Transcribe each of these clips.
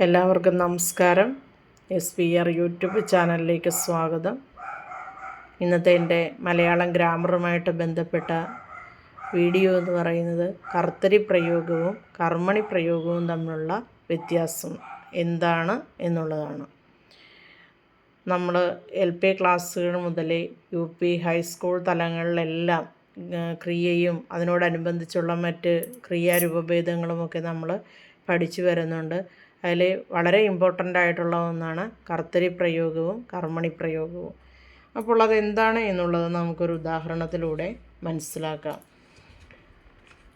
എല്ലാവർക്കും നമസ്കാരം. S P R YouTube ചാനലിലേക്ക് സ്വാഗതം. ഇന്നത്തെ എന്റെ മലയാളം ഗ്രാമറുമായിട്ട് ബന്ധപ്പെട്ട വീഡിയോ എന്ന് പറയുന്നത് കർത്തരി പ്രയോഗവും കർമ്മണി പ്രയോഗവും തമ്മിലുള്ള വ്യത്യാസം എന്താണ് എന്നുള്ളതാണ്. നമ്മൾ എൽ പി ക്ലാസ്സുകൾ മുതൽ യു പി ഹൈസ്കൂൾ തലങ്ങളിലെല്ലാം ക്രിയയും അതിനോടനുബന്ധിച്ചുള്ള മറ്റ് ക്രിയാരൂപഭേദങ്ങളുമൊക്കെ നമ്മൾ പഠിച്ചു വരുന്നുണ്ട്. അതിൽ വളരെ ഇമ്പോർട്ടന്റ് ആയിട്ടുള്ള ഒന്നാണ് കർത്തരി പ്രയോഗവും കർമ്മണി പ്രയോഗവും. അപ്പോൾ അതെന്താണ് എന്നുള്ളത് നമുക്കൊരു ഉദാഹരണത്തിലൂടെ മനസ്സിലാക്കാം.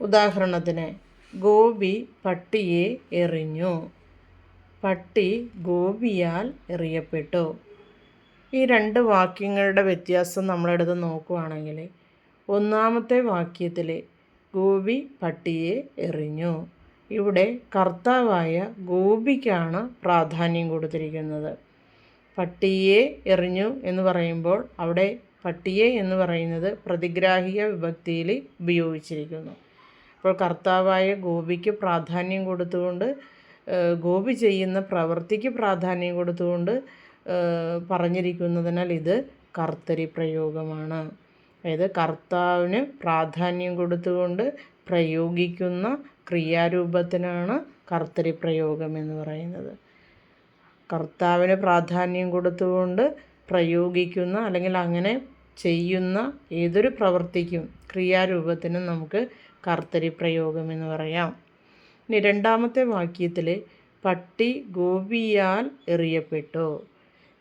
ഉദാഹരണത്തിന് ഗോപി പട്ടിയെ എറിഞ്ഞു. പട്ടി ഗോപിയാൽ എറിയപ്പെട്ടു. ഈ രണ്ട് വാക്യങ്ങളുടെ വ്യത്യാസം നമ്മളെടുത്ത് നോക്കുകയാണെങ്കിൽ ഒന്നാമത്തെ വാക്യത്തിൽ ഗോപി പട്ടിയെ എറിഞ്ഞു. ഇവിടെ കർത്താവായ ഗോപിക്കാണ് പ്രാധാന്യം കൊടുത്തിരിക്കുന്നത്. പട്ടിയെ എറിഞ്ഞു എന്ന് പറയുമ്പോൾ അവിടെ പട്ടിയെ എന്ന് പറയുന്നത് പ്രതിഗ്രാഹിക വിഭക്തിയിൽ ഉപയോഗിച്ചിരിക്കുന്നു. അപ്പോൾ കർത്താവായ ഗോപിക്ക് പ്രാധാന്യം കൊടുത്തുകൊണ്ട് ഗോപി ചെയ്യുന്ന പ്രവൃത്തിക്ക് പ്രാധാന്യം കൊടുത്തുകൊണ്ട് പറഞ്ഞിരിക്കുന്നതിനാൽ ഇത് കർത്തരി പ്രയോഗമാണ് അതായത് കർത്താവിന് പ്രാധാന്യം കൊടുത്തുകൊണ്ട് പ്രയോഗിക്കുന്ന ക്രിയാരൂപത്തിനാണ് കർത്തരി പ്രയോഗം എന്ന് പറയുന്നത്. കർത്താവിന് പ്രാധാന്യം കൊടുത്തുകൊണ്ട് പ്രയോഗിക്കുന്ന അല്ലെങ്കിൽ അങ്ങനെ ചെയ്യുന്ന ഏതൊരു പ്രവൃത്തിക്കും ക്രിയാരൂപത്തിനും നമുക്ക് കർത്തരി പ്രയോഗം എന്ന് പറയാം. ഇനി രണ്ടാമത്തെ വാക്യത്തിൽ പട്ടി ഗോപിയാൽ എറിയപ്പെട്ടു.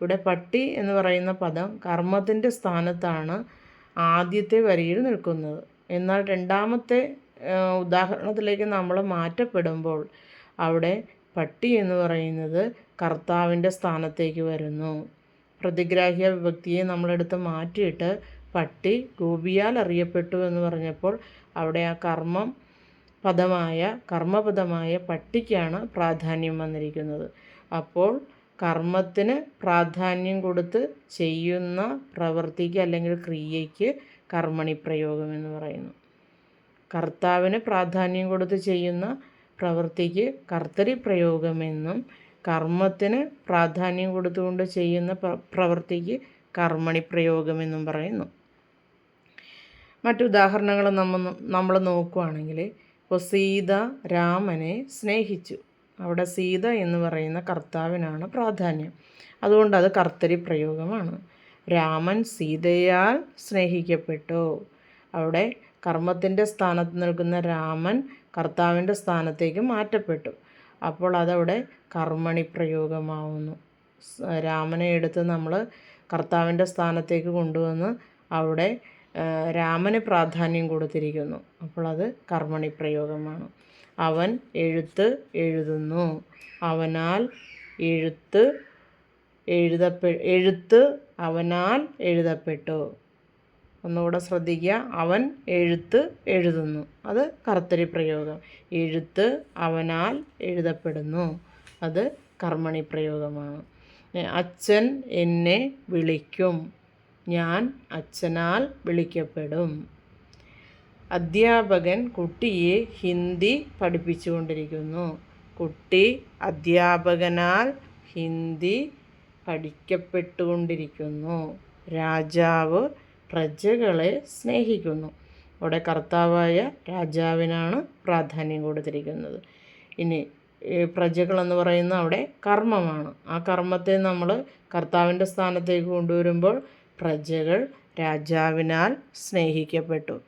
ഇവിടെ പട്ടി എന്ന് പറയുന്ന പദം കർമ്മത്തിന്റെ സ്ഥാനത്താണ് ആദ്യത്തെ വരിയിൽ നിൽക്കുന്നത്. എന്നാൽ രണ്ടാമത്തെ ഉദാഹരണത്തിലേക്ക് നമ്മൾ മാറ്റപ്പെടുമ്പോൾ അവിടെ പട്ടി എന്ന് പറയുന്നത് കർത്താവിന്റെ സ്ഥാനത്തേക്ക് വരുന്നു. പ്രതിഗ്രാഹ്യ വിഭക്തിയെ നമ്മളെടുത്ത് മാറ്റിയിട്ട് പട്ടി ഗോപിയാൽ അറിയപ്പെട്ടു എന്ന് പറഞ്ഞപ്പോൾ അവിടെ ആ കർമ്മം പദമായ കർമ്മപദമായ പട്ടിക്കാണ് പ്രാധാന്യം വന്നിരിക്കുന്നത്. അപ്പോൾ കർമ്മത്തിന് പ്രാധാന്യം കൊടുത്ത് ചെയ്യുന്ന പ്രവൃത്തിക്ക് അല്ലെങ്കിൽ ക്രിയയ്ക്ക് കർമ്മണി പ്രയോഗം എന്ന് പറയുന്നു. കർത്താവിന് പ്രാധാന്യം കൊടുത്ത് ചെയ്യുന്ന പ്രവൃത്തിക്ക് കർത്തരി പ്രയോഗമെന്നും കർമ്മത്തിന് പ്രാധാന്യം കൊടുത്തുകൊണ്ട് ചെയ്യുന്ന പ്രവൃത്തിക്ക് കർമ്മണി പ്രയോഗമെന്നും പറയുന്നു. മറ്റുദാഹരണങ്ങൾ നമ്മൾ നമ്മൾ നോക്കുകയാണെങ്കിൽ ഇപ്പോൾ സീത രാമനെ സ്നേഹിച്ചു. അവിടെ സീത എന്ന് പറയുന്ന കർത്താവിനാണ് പ്രാധാന്യം. അതുകൊണ്ട് അത് കർത്തരി പ്രയോഗമാണ്. രാമൻ സീതയാൽ സ്നേഹിക്കപ്പെട്ടു. അവിടെ കർമ്മത്തിന്റെ സ്ഥാനത്ത് നിൽക്കുന്ന രാമൻ കർത്താവിന്റെ സ്ഥാനത്തേക്ക് മാറ്റപ്പെട്ടു. അപ്പോൾ അതവിടെ കർമ്മണി പ്രയോഗമാവുന്നു. രാമനെ എടുത്ത് നമ്മൾ കർത്താവിന്റെ സ്ഥാനത്തേക്ക് കൊണ്ടുവന്ന് അവിടെ രാമന് പ്രാധാന്യം കൊടുത്തിരിക്കുന്നു. അപ്പോൾ അത് കർമ്മണി പ്രയോഗമാണ്. അവൻ എഴുത്ത് എഴുതുന്നു. അവനാൽ എഴുത്ത് എഴുതപ്പെ എഴുത്ത് അവനാൽ എഴുതപ്പെട്ടു. ഒന്നുകൂടെ ശ്രദ്ധിക്കുക. അവൻ എഴുത്ത് എഴുതുന്നു. അത് കർത്തരി പ്രയോഗം. എഴുത്ത് അവനാൽ എഴുതപ്പെടുന്നു. അത് കർമ്മണി പ്രയോഗമാണ്. അച്ഛൻ എന്നെ വിളിക്കും. ഞാൻ അച്ഛനാൽ വിളിക്കപ്പെടും. അധ്യാപകൻ കുട്ടിയെ ഹിന്ദി പഠിപ്പിച്ചുകൊണ്ടിരിക്കുന്നു. കുട്ടി അധ്യാപകനാൽ ഹിന്ദി പഠിക്കപ്പെട്ടുകൊണ്ടിരിക്കുന്നു. രാജാവ് പ്രജകളെ സ്നേഹിക്കുന്നു. അവിടെ കർത്താവായ രാജാവിനാണ് പ്രാധാന്യം കൊടുത്തിരിക്കുന്നത്. ഇനി പ്രജകളെന്ന് പറയുന്ന അവിടെ കർമ്മമാണ്. ആ കർമ്മത്തെ നമ്മൾ കർത്താവിന്റെ സ്ഥാനത്തേക്ക് കൊണ്ടുവരുമ്പോൾ പ്രജകൾ രാജാവിനാൽ സ്നേഹിക്കപ്പെട്ടു.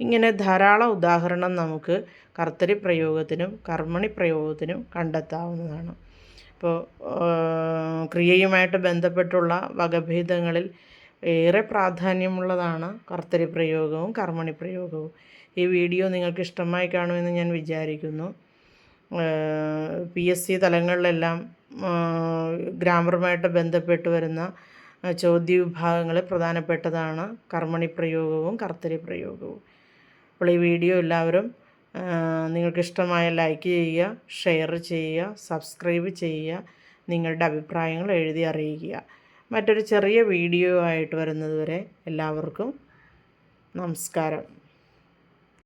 ഇങ്ങനെ ധാരാളം ഉദാഹരണം നമുക്ക് കർത്തരി പ്രയോഗത്തിനും കർമ്മണി പ്രയോഗത്തിനും കണ്ടെത്താവുന്നതാണ്. ഇപ്പോൾ ക്രിയയുമായിട്ട് ബന്ധപ്പെട്ടുള്ള വകഭേദങ്ങളിൽ ഏറെ പ്രാധാന്യമുള്ളതാണ് കർത്തരി പ്രയോഗവും കർമ്മണി പ്രയോഗവും ഈ വീഡിയോ നിങ്ങൾക്ക് ഇഷ്ടമായി കാണുമെന്ന് ഞാൻ വിചാരിക്കുന്നു. പി എസ് സി തലങ്ങളിലെല്ലാം ഗ്രാമറുമായിട്ട് ബന്ധപ്പെട്ട് വരുന്ന ചോദ്യ വിഭാഗങ്ങൾ പ്രധാനപ്പെട്ടതാണ് കർമ്മണി പ്രയോഗവും കർത്തരി പ്രയോഗവും അപ്പോൾ ഈ വീഡിയോ എല്ലാവരും നിങ്ങൾക്കിഷ്ടമായ ലൈക്ക് ചെയ്യുക ഷെയർ ചെയ്യുക സബ്സ്ക്രൈബ് ചെയ്യുക നിങ്ങളുടെ അഭിപ്രായങ്ങൾ എഴുതി അറിയിക്കുക. മറ്റൊരു ചെറിയ വീഡിയോ ആയിട്ട് വരുന്നതുവരെ എല്ലാവർക്കും നമസ്കാരം.